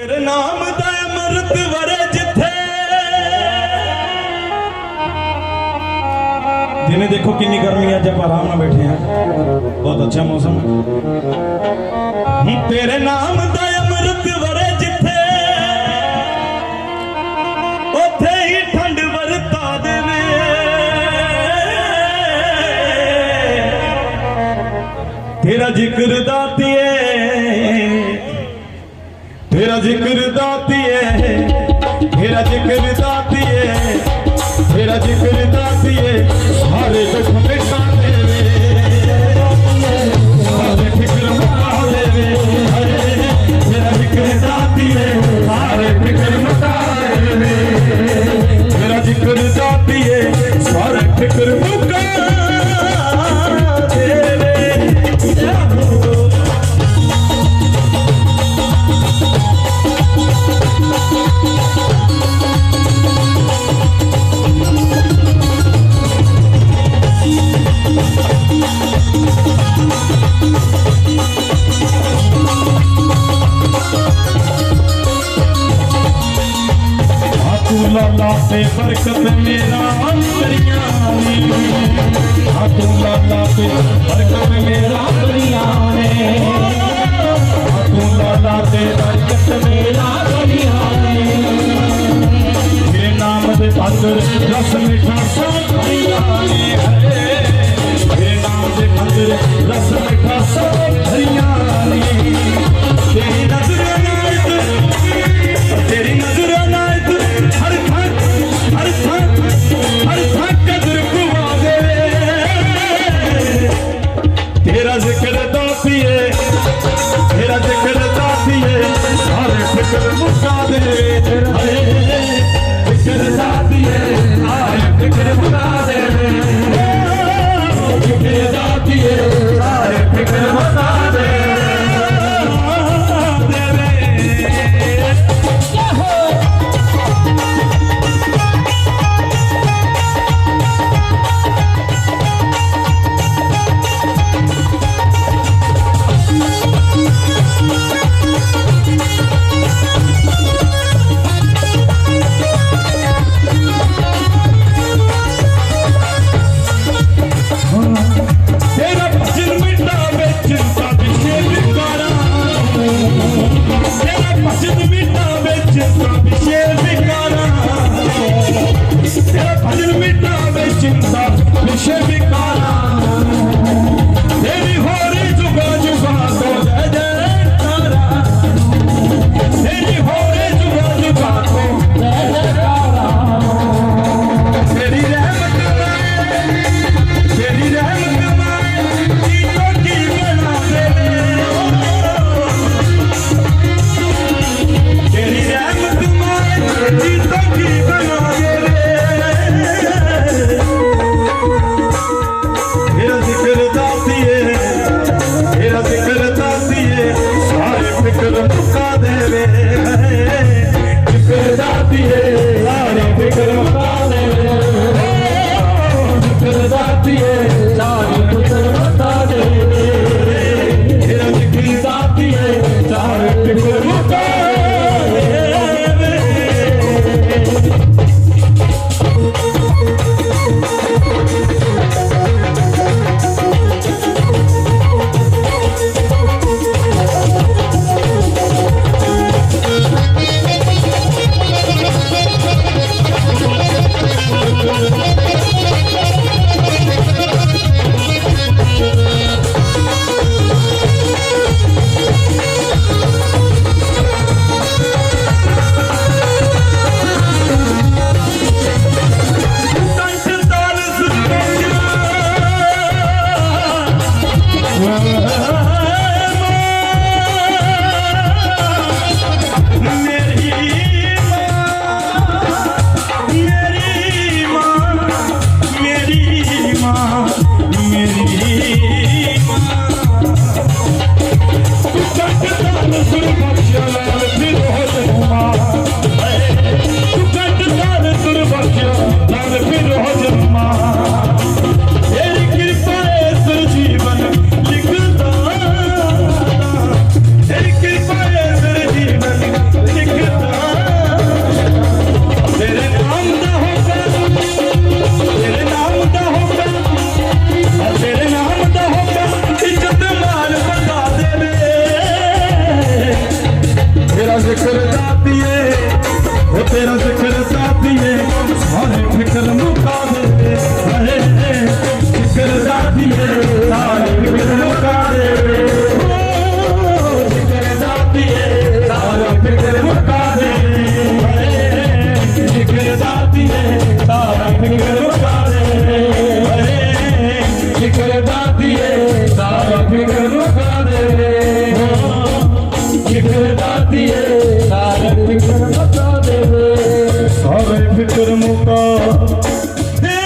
ਤੇਰੇ ਨਾਮ ਦਾ ਅੰਮ੍ਰਿਤ ਵਰੇ ਜਿੱਥੇ। ਦਿਨੇ ਦੇਖੋ ਕਿੰਨੀ ਗਰਮੀ ਅੱਜ ਆਪਾਂ ਆਰਾਮ ਨਾਲ ਬੈਠੇ ਹਾਂ। ਬਹੁਤ ਅੱਛਾ ਮੌਸਮ ਹੈ। ਤੇਰੇ ਨਾਮ ਦਾ ਅੰਮ੍ਰਿਤ ਵਰੇ ਜਿੱਥੇ। ਉੱਥੇ ਹੀ ਠੰਡ ਵਰਤਾ ਦੇਵੇ। ਤੇਰਾ ਜ਼ਿਕਰ ਦਾਤੀਏ ਜ਼ਿਕਰ ਦਾਤੀਏ ਮੇਰਾ ਜ਼ਿਕਰ ਲਾਲਾ ਤੇ ਬਰਕਤ ਮੇਰਾ ਅੰਤਰੀਆਂ ਨੇ। ਆਤੂ ਲਾਲਾ ਤੇ ਬਰਕਤ ਮੇਰਾ ਅੰਤਰੀਆਂ ਨੇ। ਆਤੂ ਲਾਲਾ ਤੇ ਬਰਕਤ ਜ਼ਿਕਰ ਦਾਤੀਏ ਸਾਰੇ ਫਿਕਰ ਜ਼ਿਕਰ ਦਾਤੀਏ ਉਹ ਤੇਰਾ ਜ਼ਿਕਰ ਦਾਤੀਏ ਸਾਰੇ ਫਿਕਰ ਮੁਕਾ ਦੇ ਹਏ ਜ਼ਿਕਰ ਦਾਤੀਏ ਸਾਰੇ ਫਿਕਰ ਮੁਕਾ ਦੇ ਜ਼ਿਕਰ ਦਾਤੀਏ ਸਾਰੇ ਫਿਕਰ ਮੁਕਾ ਦੇ ਜ਼ਿਕਰ ਦਾਤੀਏ ਸਾਰੇ ਫਿਕਰ ਮੁਕਾ ਦੇ ਜ਼ਿਕਰ ਦਾਤੀਏ ਸਾਰੇ ਫਿਕਰ তোর মুখ। রে।